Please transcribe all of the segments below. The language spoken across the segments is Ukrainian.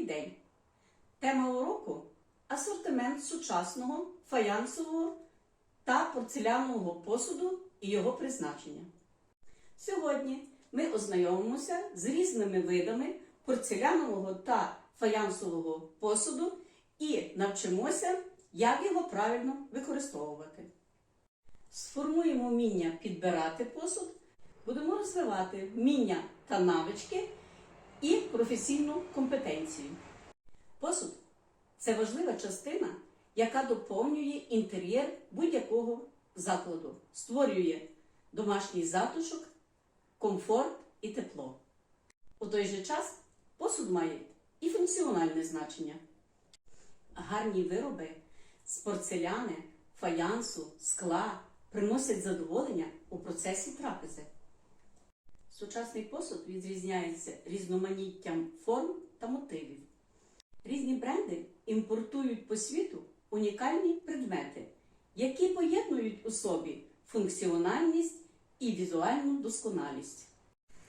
Добрий день! Тема уроку асортимент сучасного фаянсового та порцелянового посуду і його призначення. Сьогодні ми ознайомимося з різними видами порцелянового та фаянсового посуду і навчимося, як його правильно використовувати. Сформуємо вміння підбирати посуд, будемо розвивати вміння та навички і професійну компетенцію. Посуд це важлива частина, яка доповнює інтер'єр будь-якого закладу, створює домашній затишок, комфорт і тепло. У той же час посуд має і функціональне значення. Гарні вироби з порцеляни, фаянсу, скла приносять задоволення у процесі трапези. Сучасний посуд відрізняється різноманіттям форм та мотивів. Різні бренди імпортують по світу унікальні предмети, які поєднують у собі функціональність і візуальну досконалість.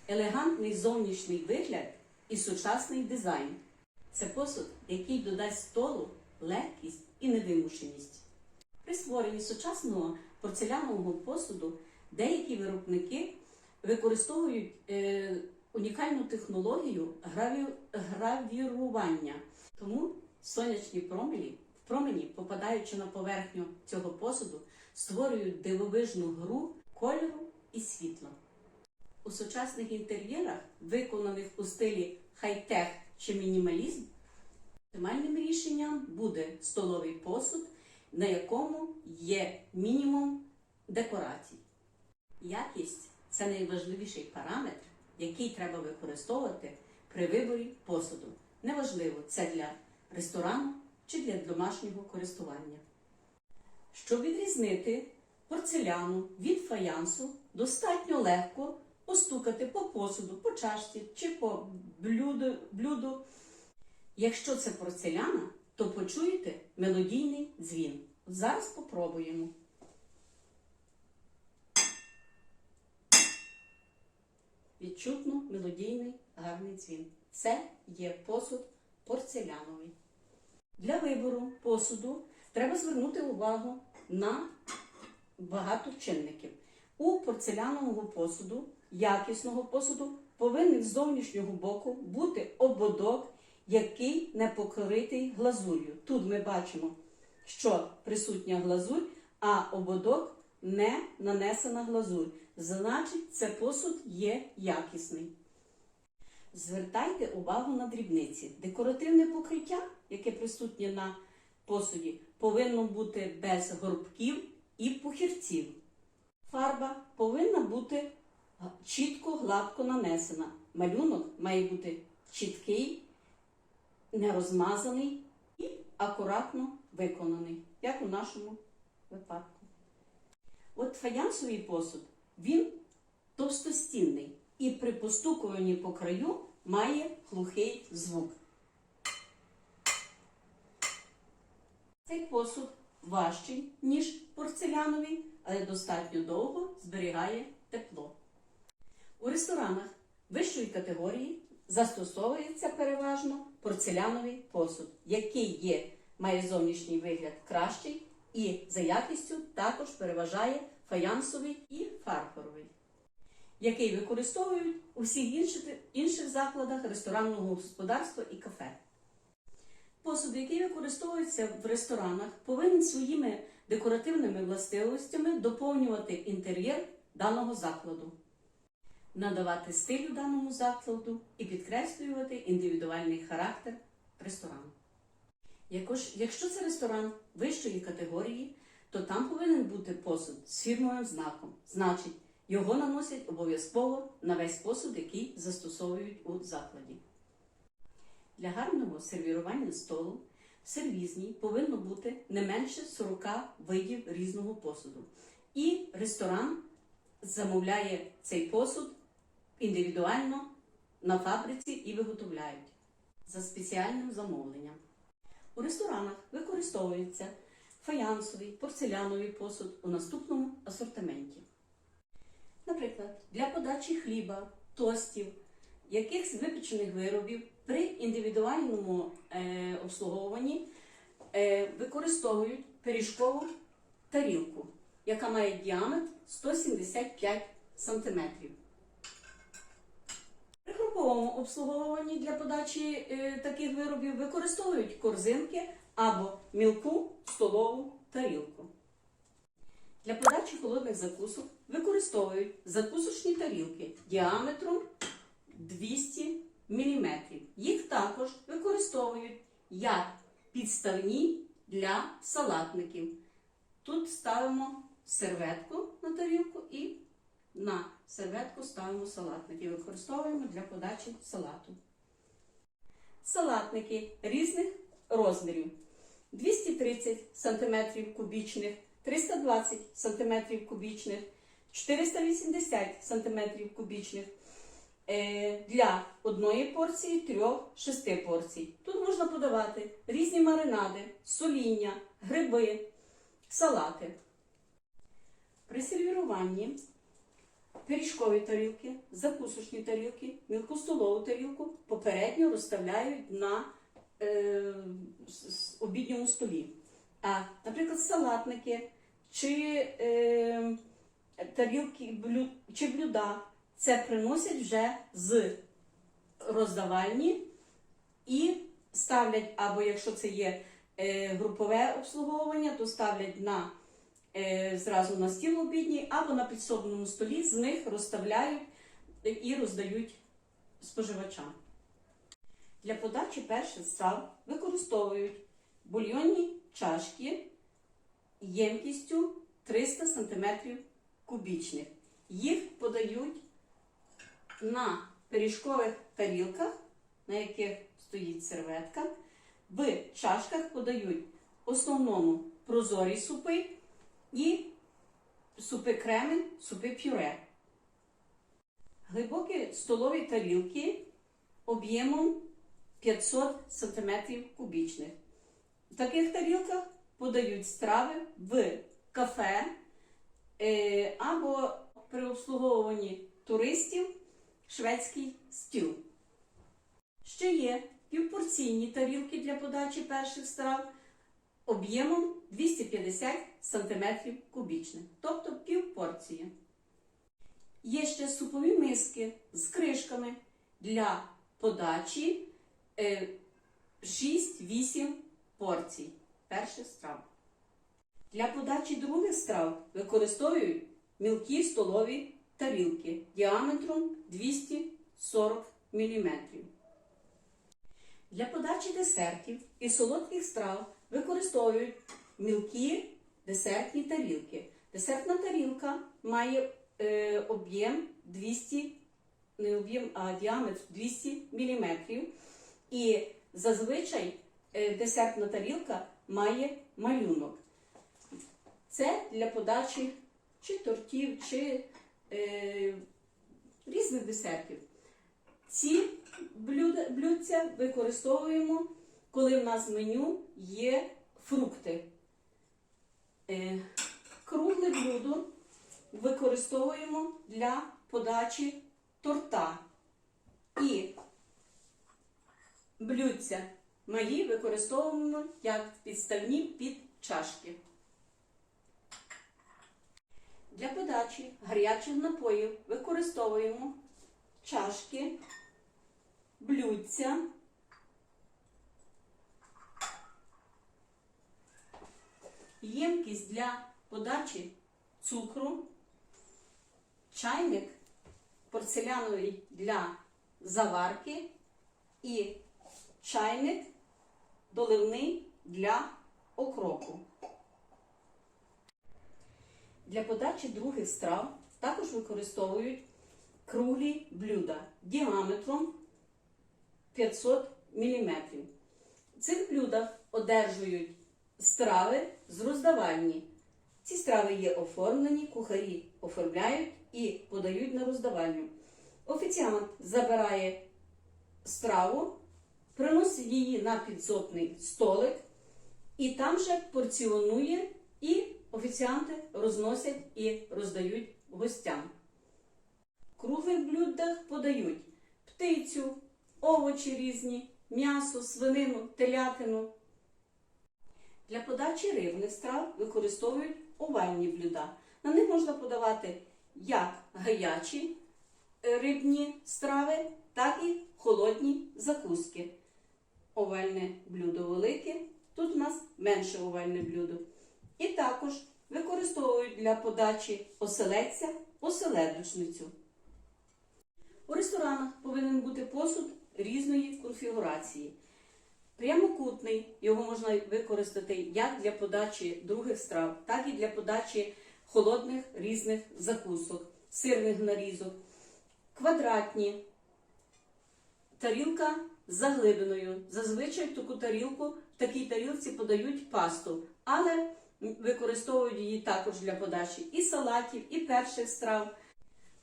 Елегантний зовнішній вигляд і сучасний дизайн це посуд, який додасть столу легкість і невимушеність. При створенні сучасного порцелянового посуду деякі виробники використовують е, унікальну технологію граві... гравірування. Тому сонячні промені, промені, попадаючи на поверхню цього посуду, створюють дивовижну гру кольору і світла. У сучасних інтер'єрах, виконаних у стилі хай-тех чи мінімалізм, оптимальним рішенням буде столовий посуд, на якому є мінімум декорацій. Якість це найважливіший параметр, який треба використовувати при виборі посуду. Неважливо, це для ресторану чи для домашнього користування. Щоб відрізнити порцеляну від фаянсу, достатньо легко постукати по посуду, по чашці чи по блюду. блюду. Якщо це порцеляна, то почуєте мелодійний дзвін. Зараз попробуємо. Відчутно мелодійний гарний дзвін. Це є посуд порцеляновий. Для вибору посуду треба звернути увагу на багато чинників. У порцелянового посуду, якісного посуду, повинен з зовнішнього боку бути ободок, який не покритий глазур'ю. Тут ми бачимо, що присутня глазурь, а ободок не нанесена глазурь. Значить, це посуд є якісний. Звертайте увагу на дрібниці. Декоративне покриття, яке присутнє на посуді, повинно бути без горбків і пухірців. Фарба повинна бути чітко, гладко нанесена. Малюнок має бути чіткий, не розмазаний і акуратно виконаний, як у нашому випадку. От фаянсовий посуд, він товстостінний і при постукуванні по краю має глухий звук. Цей посуд важчий, ніж порцеляновий, але достатньо довго зберігає тепло. У ресторанах вищої категорії застосовується переважно порцеляновий посуд, який є, має зовнішній вигляд кращий і за якістю також переважає фаянсовий і фарфоровий, який використовують у всіх інших, інших закладах ресторанного господарства і кафе. Посуд, який використовується в ресторанах, повинен своїми декоративними властивостями доповнювати інтер'єр даного закладу, надавати стилю даному закладу і підкреслювати індивідуальний характер ресторану. Якщо це ресторан вищої категорії, то там повинен бути посуд з фірмовим знаком. Значить, його наносять обов'язково на весь посуд, який застосовують у закладі. Для гарного сервірування столу в сервізній повинно бути не менше 40 видів різного посуду. І ресторан замовляє цей посуд індивідуально на фабриці і виготовляють за спеціальним замовленням. У ресторанах використовується фаянсовий, порцеляновий посуд у наступному асортименті. Наприклад, для подачі хліба, тостів, якихось випечених виробів При індивідуальному е, обслуговуванні е, використовують пиріжкову тарілку, яка має діаметр 175 см. При груповому обслуговуванні для подачі е, таких виробів використовують корзинки або мілку столову тарілку. Для подачі холодних закусок використовують закусочні тарілки діаметром 200 мм. Їх також використовують як підставні для салатників. Тут ставимо серветку на тарілку і на серветку ставимо салатники. Використовуємо для подачі салату. Салатники різних розмірів. 230 см кубічних, 320 см кубічних, 480 см кубічних. Е, Для одної порції, трьох, шести порцій. Тут можна подавати різні маринади, соління, гриби, салати. При сервіруванні пиріжкові тарілки, закусочні тарілки, мілку столову тарілку попередньо розставляють на е, обідньому столі. А, наприклад, салатники чи е, тарілки блю, чи блюда це приносять вже з роздавальні і ставлять, або якщо це є е, групове обслуговування, то ставлять на е, зразу на стіл обідній, або на підсобному столі з них розставляють і роздають споживачам. Для подачі перших страв використовують бульйонні чашки ємкістю 300 см кубічних. Їх подають на пиріжкових тарілках, на яких стоїть серветка. В чашках подають в основному прозорі супи і супи креми, супи пюре. Глибокі столові тарілки об'ємом 500 см кубічних. В таких тарілках подають страви в кафе е, або при обслуговуванні туристів шведський стіл. Ще є півпорційні тарілки для подачі перших страв об'ємом 250 см кубічних, тобто півпорції. Є ще супові миски з кришками для подачі 6-8 порцій перших страв. Для подачі других страв використовують мілкі столові тарілки діаметром 240 мм. Для подачі десертів і солодких страв використовують мілкі десертні тарілки. Десертна тарілка має е, об'єм 200, не об'єм, а діаметр 200 мм. І зазвичай е, десертна тарілка має малюнок. Це для подачі чи тортів, чи е, різних десертів. Ці блюдця використовуємо, коли в нас в меню є фрукти. Е, кругле блюдо використовуємо для подачі торта. І блюдця. Малі використовуємо як підставні під чашки. Для подачі гарячих напоїв використовуємо чашки, блюдця, ємкість для подачі цукру, чайник порцеляновий для заварки. І чайник доливний для окропу. Для подачі других страв також використовують круглі блюда діаметром 500 мм. В цих блюдах одержують страви з роздавальні. Ці страви є оформлені, кухарі оформляють і подають на роздавальню. Офіціант забирає страву, приносить її на підсобний столик і там же порціонує і офіціанти розносять і роздають гостям. Круглих блюдах подають птицю, овочі різні, м'ясо, свинину, телятину. Для подачі рибних страв використовують овальні блюда. На них можна подавати як гарячі е, рибні страви, так і холодні закуски. Овальне блюдо велике, тут у нас менше овальне блюдо. І також використовують для подачі оселедця оселедочницю. У ресторанах повинен бути посуд різної конфігурації. Прямокутний його можна використати як для подачі других страв, так і для подачі холодних різних закусок, сирних нарізок, квадратні, тарілка заглибиною. Зазвичай таку тарілку, в такій тарілці подають пасту, але використовують її також для подачі і салатів, і перших страв.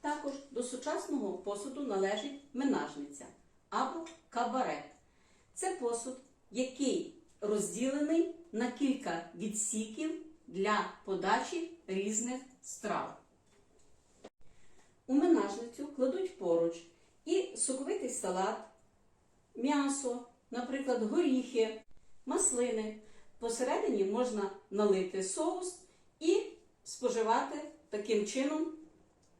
Також до сучасного посуду належить менажниця або кабарет. Це посуд, який розділений на кілька відсіків для подачі різних страв. У менажницю кладуть поруч і соковитий салат, м'ясо, наприклад, горіхи, маслини. Посередині можна налити соус і споживати таким чином.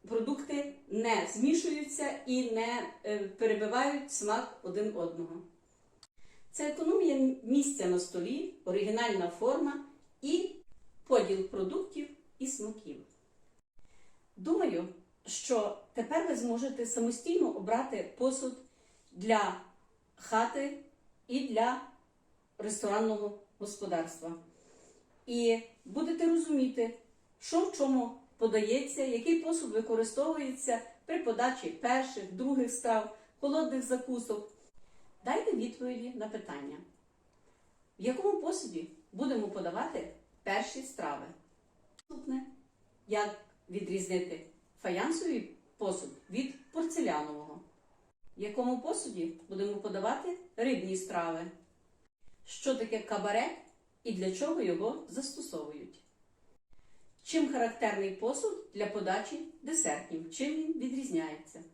Продукти не змішуються і не е, перебивають смак один одного. Це економія місця на столі, оригінальна форма і поділ продуктів і смаків. Думаю, що тепер ви зможете самостійно обрати посуд для хати і для ресторанного господарства. І будете розуміти, що в чому подається, який посуд використовується при подачі перших, других страв, холодних закусок. Дайте відповіді на питання, в якому посуді будемо подавати перші страви. Як відрізнити фаянсовий посуд від порцелянового. В якому посуді будемо подавати рибні страви. Що таке кабарет і для чого його застосовують? Чим характерний посуд для подачі десертів? Чим він відрізняється?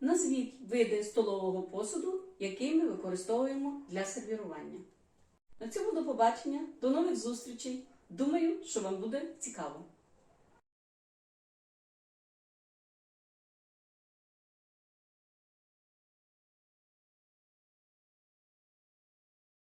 Назвіть види столового посуду, який ми використовуємо для сервірування. На цьому до побачення, до нових зустрічей. Думаю, що вам буде цікаво.